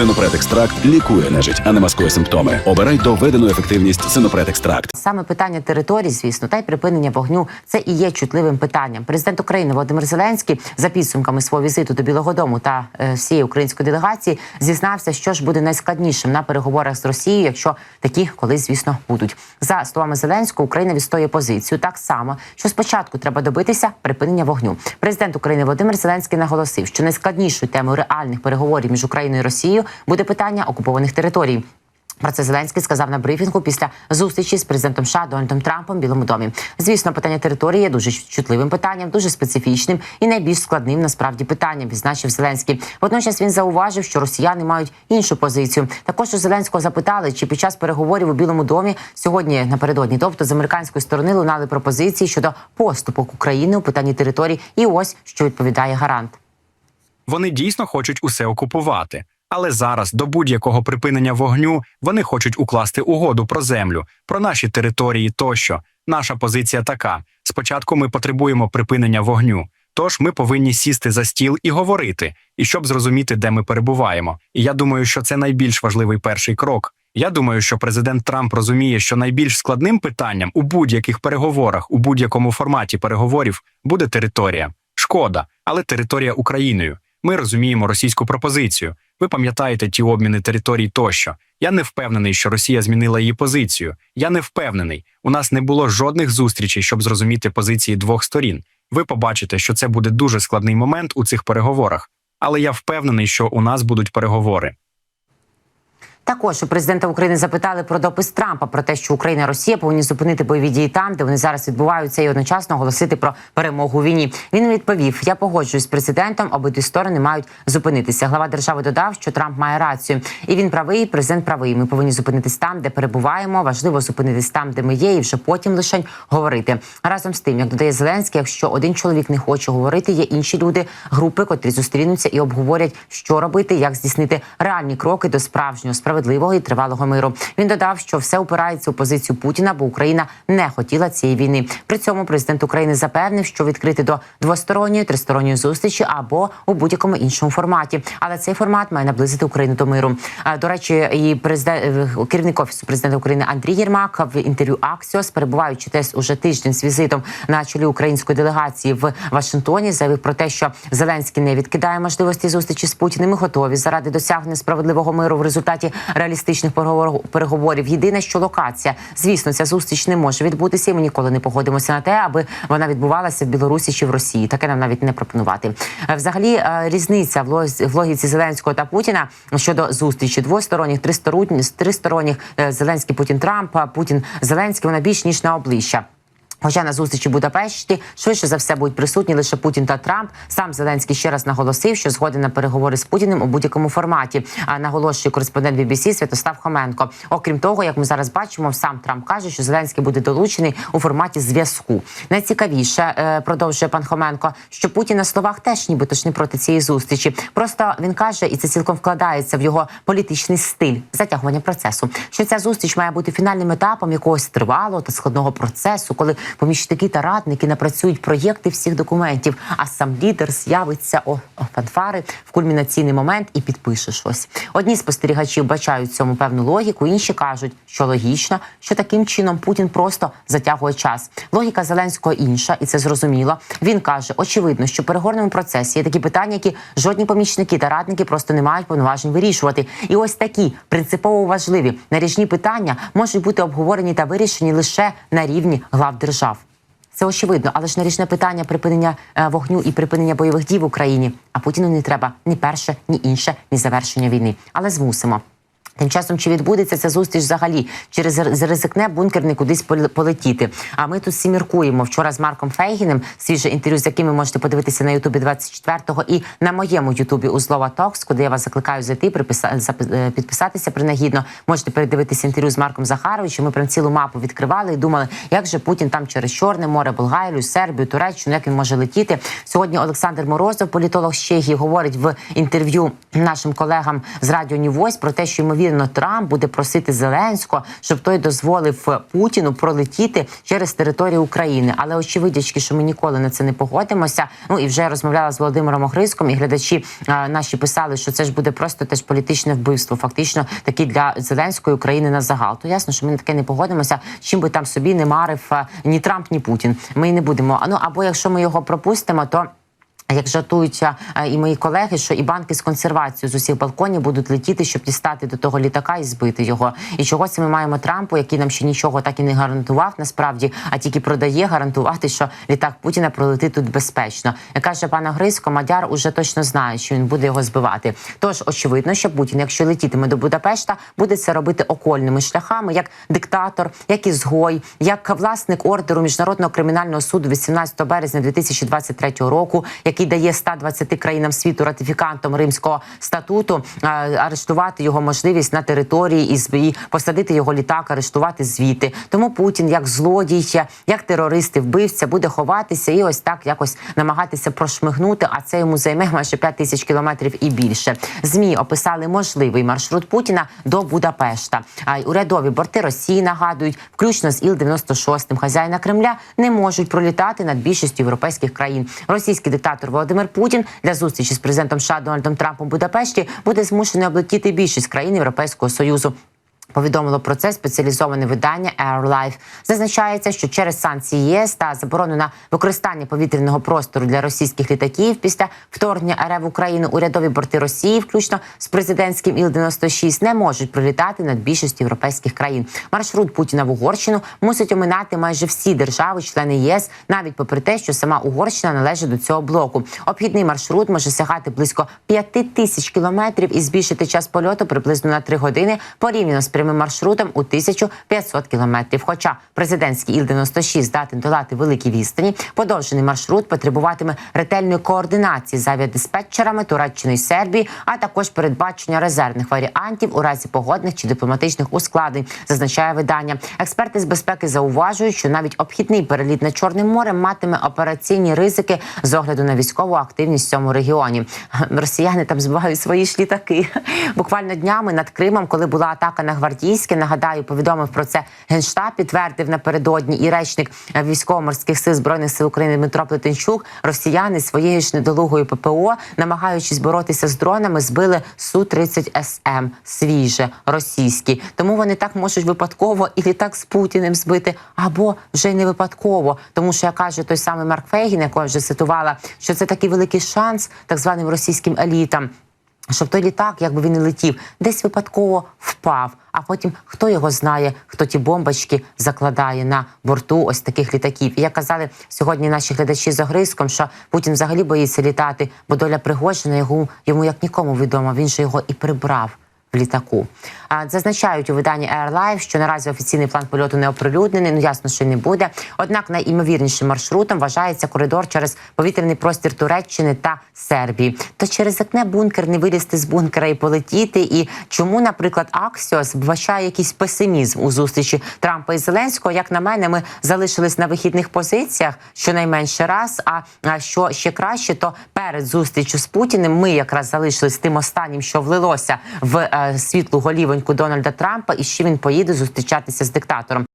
Синопред екстракт лікує нежить, а не маскує симптоми. Обирай доведену ефективність Синопред екстракт. Саме питання територій, звісно, та й припинення вогню це і є чутливим питанням. Президент України Володимир Зеленський за підсумками свого візиту до Білого Дому та е, всієї української делегації зізнався, що ж буде найскладнішим на переговорах з Росією, якщо такі колись, звісно, будуть. За словами Зеленського, Україна відстоює позицію так само, що спочатку треба добитися припинення вогню. Президент України Володимир Зеленський наголосив, що найскладнішою темою реальних переговорів між Україною і Росією буде питання окупованих територій. Про це Зеленський сказав на брифінгу після зустрічі з президентом США Дональдом Трампом в Білому домі. Звісно, питання території є дуже чутливим питанням, дуже специфічним і найбільш складним насправді питанням, відзначив Зеленський. Водночас він зауважив, що росіяни мають іншу позицію. Також у Зеленського запитали, чи під час переговорів у Білому домі сьогодні напередодні, тобто з американської сторони, лунали пропозиції щодо поступок України у питанні територій. І ось що відповідає гарант. Вони дійсно хочуть усе окупувати. Але зараз до будь-якого припинення вогню вони хочуть укласти угоду про землю, про наші території тощо. Наша позиція така: спочатку ми потребуємо припинення вогню. Тож ми повинні сісти за стіл і говорити, і щоб зрозуміти, де ми перебуваємо. І я думаю, що це найбільш важливий перший крок. Я думаю, що президент Трамп розуміє, що найбільш складним питанням у будь-яких переговорах, у будь-якому форматі переговорів буде територія. Шкода, але територія Україною. Ми розуміємо російську пропозицію. Ви пам'ятаєте ті обміни територій тощо. Я не впевнений, що Росія змінила її позицію. Я не впевнений. У нас не було жодних зустрічей, щоб зрозуміти позиції двох сторін. Ви побачите, що це буде дуже складний момент у цих переговорах. Але я впевнений, що у нас будуть переговори. Також президента України запитали про допис Трампа про те, що Україна і Росія повинні зупинити бойові дії там, де вони зараз відбуваються, і одночасно оголосити про перемогу у війні. Він відповів: Я погоджуюсь з президентом, обидві сторони мають зупинитися. Глава держави додав, що Трамп має рацію, і він правий. Президент правий. Ми повинні зупинитись там, де перебуваємо. Важливо зупинитись там, де ми є, і вже потім лише говорити. Разом з тим, як додає Зеленський, якщо один чоловік не хоче говорити, є інші люди, групи, котрі зустрінуться і обговорять, що робити, як здійснити реальні кроки до справжнього справедливого і тривалого миру. Він додав, що все опирається у позицію Путіна, бо Україна не хотіла цієї війни. При цьому президент України запевнив, що відкрити до двосторонньої тристоронньої зустрічі або у будь-якому іншому форматі. Але цей формат має наблизити Україну до миру. До речі, і президент керівник офісу президента України Андрій Єрмак в інтерв'ю Аксіос, перебуваючи десь уже тиждень з візитом на чолі української делегації в Вашингтоні, заявив про те, що Зеленський не відкидає можливості зустрічі з Путіним. і Готові заради досягнення справедливого миру в результаті реалістичних переговор- переговорів. Єдине, що локація, звісно, ця зустріч не може відбутися. і Ми ніколи не погодимося на те, аби вона відбувалася в Білорусі чи в Росії. Таке нам навіть не пропонувати. Е, Взагалі, е, різниця в логіці Зеленського та Путіна щодо зустрічі двосторонніх, тристоронніх, тристоронніх е, Зеленський Путін Трамп, Путін Зеленський. Вона більш ніж на обличчя. Хоча на зустрічі в Будапешті швидше за все будуть присутні лише Путін та Трамп. Сам Зеленський ще раз наголосив, що згоден на переговори з Путіним у будь-якому форматі. А наголошує кореспондент BBC Святослав Хоменко. Окрім того, як ми зараз бачимо, сам Трамп каже, що Зеленський буде долучений у форматі зв'язку. Найцікавіше е, продовжує пан Хоменко, що Путін на словах теж нібито ж не проти цієї зустрічі. Просто він каже, і це цілком вкладається в його політичний стиль затягування процесу. Що ця зустріч має бути фінальним етапом якогось тривалого та складного процесу, коли помічники та радники напрацюють проєкти всіх документів, а сам лідер з'явиться о, о фанфари в кульмінаційний момент і підпише щось. Одні спостерігачі бачають в цьому певну логіку, інші кажуть, що логічно, що таким чином Путін просто затягує час. Логіка Зеленського інша, і це зрозуміло. Він каже: очевидно, що в переговорному процесі є такі питання, які жодні помічники та радники просто не мають повноважень вирішувати. І ось такі принципово важливі наріжні питання можуть бути обговорені та вирішені лише на рівні глав держав. Це очевидно, але ж наріжне питання припинення е, вогню і припинення бойових дій в Україні. А Путіну не треба ні перше, ні інше, ні завершення війни. Але змусимо. Тим часом чи відбудеться ця зустріч взагалі через ризикне бункерний кудись поле- полетіти? А ми тут всі міркуємо вчора з Марком Фейгіним. Свіже інтерв'ю, з яким ви можете подивитися на Ютубі 24-го і на моєму Ютубі Узлова Токс, куди я вас закликаю зайти, приписа- е, підписатися принагідно. Можете передивитися інтерв'ю з Марком Захаровичем. Ми прям цілу мапу відкривали і думали, як же Путін там через Чорне море, Болгарію, Сербію, Туреччину, як він може летіти. Сьогодні Олександр Морозов, політолог з Чехії, говорить в інтерв'ю нашим колегам з радіо Нівось про те, що ймовірно ймовірно Трамп буде просити Зеленського, щоб той дозволив Путіну пролетіти через територію України. Але очевидячки, що ми ніколи на це не погодимося. Ну і вже розмовляла з Володимиром Охриском, і глядачі а, наші писали, що це ж буде просто теж політичне вбивство, фактично такі для Зеленської України на загал. То ясно, що ми на таке не погодимося. Чим би там собі не марив а, ні Трамп, ні Путін. Ми не будемо. А ну або якщо ми його пропустимо, то. Як жартуються е, і мої колеги, що і банки з консервацією з усіх балконів будуть летіти, щоб дістати до того літака і збити його. І чого це ми маємо Трампу, який нам ще нічого так і не гарантував, насправді, а тільки продає гарантувати, що літак Путіна пролетить тут безпечно. Як каже пана Грицько, Мадяр уже точно знає, що він буде його збивати. Тож очевидно, що Путін, якщо летітиме до Будапешта, буде це робити окольними шляхами, як диктатор, як ізгой, як власник ордеру міжнародного кримінального суду 18 березня 2023 року, який дає 120 країнам світу ратифікантом Римського статуту арештувати його можливість на території і посадити його літак, арештувати звідти. Тому Путін, як злодій, як терорист і вбивця, буде ховатися і ось так якось намагатися прошмигнути. А це йому займе майже 5 тисяч кілометрів і більше. Змі описали можливий маршрут Путіна до Будапешта. А й урядові борти Росії нагадують, включно з Іл-96, хазяїна Кремля не можуть пролітати над більшістю європейських країн. Російський диктатор Володимир Путін для зустрічі з президентом США Дональдом Трампом в Будапешті буде змушений облетіти більшість країн Європейського союзу. Повідомило про це спеціалізоване видання Air Life. Зазначається, що через санкції ЄС та заборону на використання повітряного простору для російських літаків після вторгнення РФ в Україну урядові борти Росії, включно з президентським Іл-96, не можуть прилітати над більшістю європейських країн. Маршрут Путіна в Угорщину мусить оминати майже всі держави-члени ЄС, навіть попри те, що сама Угорщина належить до цього блоку. Обхідний маршрут може сягати близько 5 тисяч кілометрів і збільшити час польоту приблизно на 3 години порівняно з прямим маршрутом у 1500 кілометрів. Хоча президентський Іл-96 здатен долати великі відстані, подовжений маршрут потребуватиме ретельної координації з авіадиспетчерами Туреччини і Сербії, а також передбачення резервних варіантів у разі погодних чи дипломатичних ускладнень, зазначає видання. Експерти з безпеки зауважують, що навіть обхідний переліт над Чорним морем матиме операційні ризики з огляду на військову активність в цьому регіоні. Росіяни там збивають свої ж літаки. Буквально днями над Кримом, коли була атака на гвардійське, нагадаю, повідомив про це генштаб, підтвердив напередодні і речник військово-морських сил збройних сил України Дмитро Плетенчук. Росіяни своєю ж недолугою ППО, намагаючись боротися з дронами, збили су 30 СМ свіже російські. Тому вони так можуть випадково і літак з Путіним збити, або вже й не випадково. Тому що я кажу, той самий Марк Фейгін, якого вже цитувала, що це такий великий шанс так званим російським елітам щоб той літак, якби він не летів, десь випадково впав. А потім хто його знає, хто ті бомбочки закладає на борту ось таких літаків. І як казали сьогодні наші глядачі з огризком, що Путін взагалі боїться літати, бо доля Пригожина його йому як нікому відомо. Він же його і прибрав. В літаку зазначають у виданні Air Life, що наразі офіційний план польоту не оприлюднений. Ну ясно, що не буде. Однак найімовірнішим маршрутом вважається коридор через повітряний простір Туреччини та Сербії. То через окне бункер не вилізти з бункера і полетіти. І чому, наприклад, Аксіос вбачає якийсь песимізм у зустрічі Трампа і Зеленського? Як на мене, ми залишились на вихідних позиціях щонайменше раз. А а що ще краще, то перед зустрічю з Путіним ми якраз залишились тим останнім, що влилося в е, світлу голівоньку Дональда Трампа, і ще він поїде зустрічатися з диктатором.